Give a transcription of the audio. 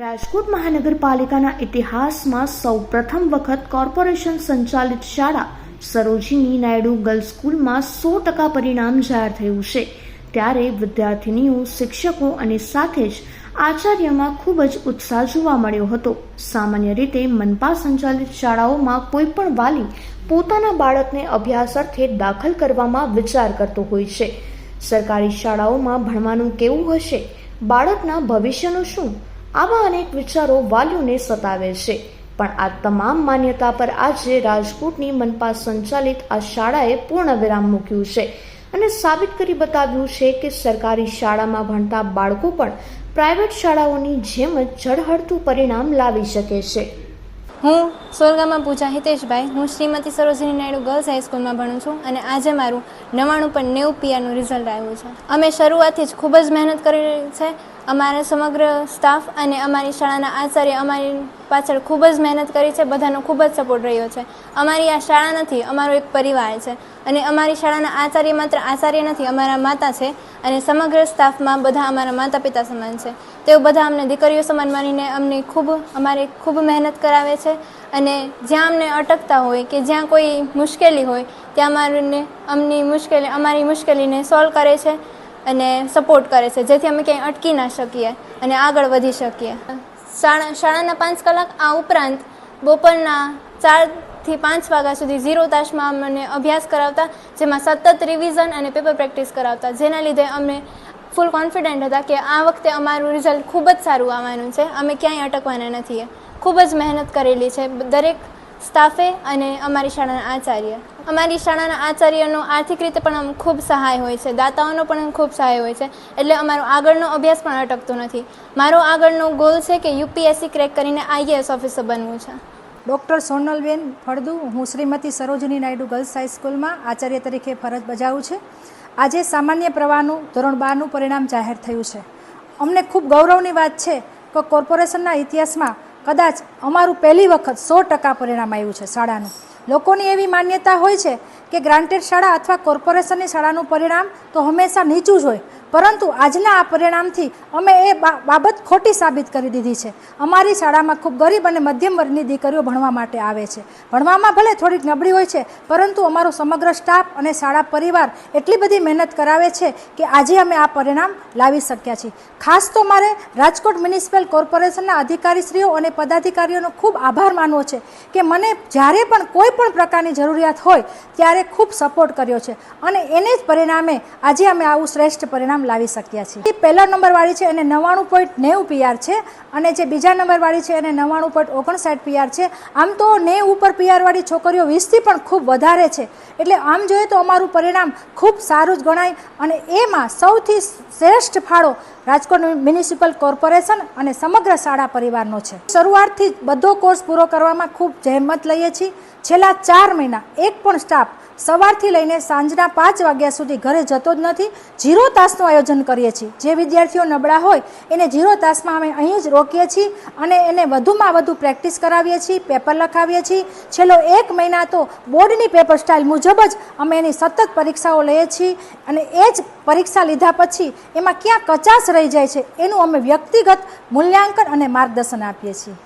રાજકોટ મહાનગરપાલિકાના ઇતિહાસમાં સૌ પ્રથમ વખત કોર્પોરેશન સંચાલિત શાળા સરોજીની નાયડુ ગર્લ્સ સ્કૂલમાં સો ટકા પરિણામ જાહેર થયું છે. ત્યારે વિદ્યાર્થિનીઓ, શિક્ષકો અને સાથે જ આચાર્યમાં ખૂબ જ ઉત્સાહ જોવા મળ્યો હતો. સામાન્ય રીતે મનપા સંચાલિત શાળાઓમાં કોઈ પણ વાલી પોતાના બાળકને અભ્યાસ અર્થે દાખલ કરવામાં વિચાર કરતો હોય છે. સરકારી શાળાઓમાં ભણવાનું કેવું હશે? બાળકના ભવિષ્યનું શું? આવા અનેક વિચારો વાલીઓને સતાવે છે. પણ આ તમામ માન્યતા પર આજે રાજકોટની મનપા સંચાલિત આ શાળાએ પૂર્ણ વિરામ મૂક્યું છે. અને સાબિત કરી બતાવ્યું છે કે સરકારી શાળામાં ભણતા બાળકો પણ પ્રાઇવેટ શાળાઓની જેમ જ ઝળહળતું પરિણામ લાવી શકે છે. હું સોલગામાં પૂજા હિતેશભાઈ. હું શ્રીમતી સરોજિની નાયડુ ગર્લ્સ હાઈસ્કૂલમાં ભણું છું અને આજે મારું નવ્વાણું પણ નેવું પીઆરનું રિઝલ્ટ આવ્યું છે. અમે શરૂઆતથી જ ખૂબ જ મહેનત કરી છે અમારા સમગ્ર સ્ટાફ અને અમારી શાળાના આચાર્ય અમારી પાછળ ખૂબ જ મહેનત કરી છે, બધાનો ખૂબ જ સપોર્ટ રહ્યો છે. અમારી આ શાળા નથી, અમારો એક પરિવાર છે. અને અમારી શાળાના આચાર્ય માત્ર આચાર્ય નથી, અમારા માતા છે. અને સમગ્ર સ્ટાફમાં બધા અમારા માતા પિતા સમાન છે. તેઓ બધા અમને દીકરીઓ સમાન માનીને અમને ખૂબ, અમારે ખૂબ મહેનત કરાવે છે. અને જ્યાં અમને અટકતા હોય કે જ્યાં કોઈ મુશ્કેલી હોય, ત્યાં અમારને અમની મુશ્કેલી, અમારી મુશ્કેલીને સોલ્વ કરે છે. અને સપોર્ટ કરે છે. જેથી અમે ક્યાંય અટકી ના શકીએ અને આગળ વધી શકીએ. શાળા શાળાના પાંચ કલાક આ ઉપરાંત બપોરના ચારથી પાંચ વાગ્યા સુધી ઝીરો તાસમાં અમને અભ્યાસ કરાવતા, જેમાં સતત રિવિઝન અને પેપર પ્રેક્ટિસ કરાવતા, જેના લીધે અમને ફૂલ કોન્ફિડન્ટ હતા કે આ વખતે અમારું રિઝલ્ટ ખૂબ જ સારું આવવાનું છે. અમે ક્યાંય અટકવાના નથી. ખૂબ જ મહેનત કરેલી છે. દરેક સ્ટાફે અને અમારી શાળાના આચાર્ય. અમારી શાળાના આચાર્યનો આર્થિક રીતે પણ ખૂબ સહાય હોય છે. દાતાઓનો પણ ખૂબ સહાય હોય છે. એટલે અમારો આગળનો અભ્યાસ પણ અટકતો નથી. મારો આગળનો ગોલ છે કે યુપીએસસી ક્રેક કરીને આઈએએસ ઓફિસર બનવું છે. ડૉક્ટર સોનલબેન ફળદુ, હું શ્રીમતી સરોજની નાયડુ ગર્લ્સ હાઈસ્કૂલમાં આચાર્ય તરીકે ફરજ બજાવું છું. આજે સામાન્ય પ્રવાહનું, ધોરણ બારનું પરિણામ જાહેર થયું છે. અમને ખૂબ ગૌરવની વાત છે કે કોર્પોરેશનના ઇતિહાસમાં કદાચ અમારું પહેલી વખત સો ટકા પરિણામ આવ્યું છે શાળાનું. લોકોની એવી માન્યતા હોય છે કે ગ્રાન્ટેડ શાળા અથવા કોર્પોરેશનની શાળાનું પરિણામ તો હંમેશા નીચું જ હોય. પરંતુ આજના આ પરિણામથી અમે એ બાબત ખોટી સાબિત કરી દીધી છે. અમારી શાળામાં ખૂબ ગરીબ અને મધ્યમ વર્ગની દીકરીઓ ભણવા માટે આવે છે. ભણવામાં ભલે થોડીક નબળી હોય છે, પરંતુ અમારો સમગ્ર સ્ટાફ અને શાળા પરિવાર એટલી બધી મહેનત કરાવે છે કે આજે અમે આ પરિણામ લાવી શક્યા છીએ. ખાસ તો મારે રાજકોટ મ્યુનિસિપલ કોર્પોરેશનના અધિકારીશ્રીઓ અને પદાધિકારીઓનો ખૂબ આભાર માનવો છે કે મને જ્યારે પણ કોઈ પણ પ્રકારની જરૂરિયાત હોય ત્યારે ખૂબ સપોર્ટ કર્યો છે. અને એને જ પરિણામે આજે અમે આવું શ્રેષ્ઠ પરિણામ લાવી શક્યા છીએ. એ પહેલા નંબરવાળી છે એને નવ્વાણું પોઈન્ટ નેવું પીઆર છે અને જે બીજા નંબરવાળી છે એને નવ્વાણું પોઈન્ટ ઓગણસાઠ પીઆર છે. આમ તો નેવ ઉપર પીઆરવાળી છોકરીઓ વીસથી પણ ખૂબ વધારે છે. એટલે આમ જોઈએ તો અમારું પરિણામ ખૂબ સારું જ ગણાય અને એમાં સૌથી શ્રેષ્ઠ ફાળો રાજકોટ મ્યુનિસિપલ કોર્પોરેશન અને સમગ્ર શાળા પરિવારનો છે. શરૂઆતથી જ બધો કોર્સ પૂરો કરવામાં ખૂબ જહેમત લઈએ છીએ. છેલ્લા ચાર મહિના એક પણ સ્ટાફ સવારથી લઈને સાંજના પાંચ વાગ્યા સુધી ઘરે જતો જ નથી. ઝીરો તાસનું આયોજન કરીએ છીએ. જે વિદ્યાર્થીઓ નબળા હોય, એને ઝીરો તાસમાં અમે અહીં જ રોકીએ છીએ અને એને વધુમાં વધુ પ્રેક્ટિસ કરાવીએ છીએ, પેપર લખાવીએ છીએ. છેલ્લો એક મહિના તો બોર્ડની પેપર સ્ટાઇલ મુજબ જ અમે એની સતત પરીક્ષાઓ લઈએ છીએ અને એ જ પરીક્ષા લીધા પછી એમાં ક્યાં કચાશ રહી જાય છે, એનું અમે વ્યક્તિગત મૂલ્યાંકન અને માર્ગદર્શન આપીએ છીએ.